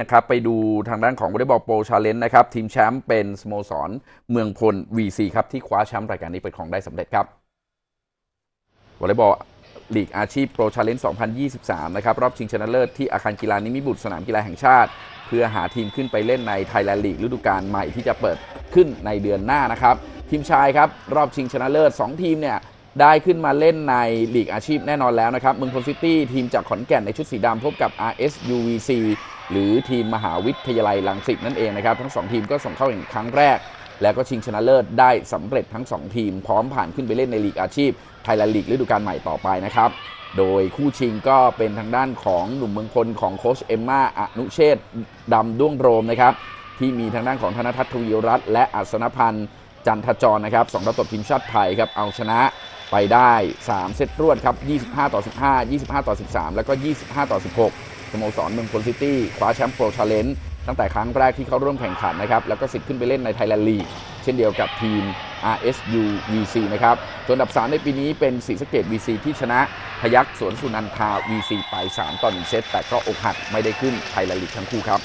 นะครับไปดูทางด้านของวอลเลย์บอลโปรชาเลนจ์นะครับทีมแชมป์เป็นสโมสรเมืองพล VC ครับที่คว้าแชมป์รายการนี้เป็นของได้สำเร็จครับวอลเลย์บอลลีกอาชีพโปรชาเลนจ์2023 นะครับ รอบชิงชนะเลิศที่อาคารกีฬานิมิบุตรสนามกีฬาแห่งชาติ เพื่อหาทีมขึ้นไปเล่นในไทยแลนด์ลีกฤดูกาลใหม่ที่จะเปิดขึ้นในเดือนหน้านะครับ ทีมชายครับ รอบชิงชนะเลิศ 2 ทีมเนี่ย ได้ขึ้นมาเล่นในลีกอาชีพแน่นอนแล้วนะครับเมืองพลซิตี้ทีมจากขอนแก่นในชุดสีดำพบกับ RSUVC หรือทีมมหาวิทยาลัยลังสิตนั่นเองนะครับ ทั้ง 2 ทีมก็ส่งเข้าแข่งครั้งแรก แล้วก็ชิงชนะเลิศได้สำเร็จทั้ง 2 ทีม พร้อมผ่านขึ้นไปเล่นในลีกอาชีพไทยแลนด์ลีกฤดูกาลใหม่ต่อไปนะครับ โดยคู่ชิงก็เป็นทางด้านของหนุ่มเมืองพลของโค้ชเอมมาอนุเชษฐ์ดำด้วงโรมนะครับที่มีทางด้านของธนทัศน์ทวีรัตน์และอัศนพันธ์จันทจรนะครับสองนักตบทีมชาติไทยครับเอาชนะ ไปได้ 3 เซตรวดครับ 25 ต่อ 15 25 ต่อ 13 แล้วก็ 25 ต่อ 16 สโมสรเมืองพลซิตี้คว้าแชมป์โปรชาเลนจ์ตั้งแต่ครั้งแรกที่เขาร่วมแข่งขันนะครับ แล้วก็สิทธิ์ขึ้นไปเล่นในไทยแลนด์ลีก เช่นเดียวกับทีม RSU VC นะครับส่วนอันดับ 3 ในปีนี้เป็นศรีสะเกด VC ที่ชนะพยัคฆ์สวนสุนันทา VC ไป 3 ต่อ 1 เซต แต่ก็อกหักไม่ได้ขึ้นไทยแลนด์ลีกทั้งคู่ครับ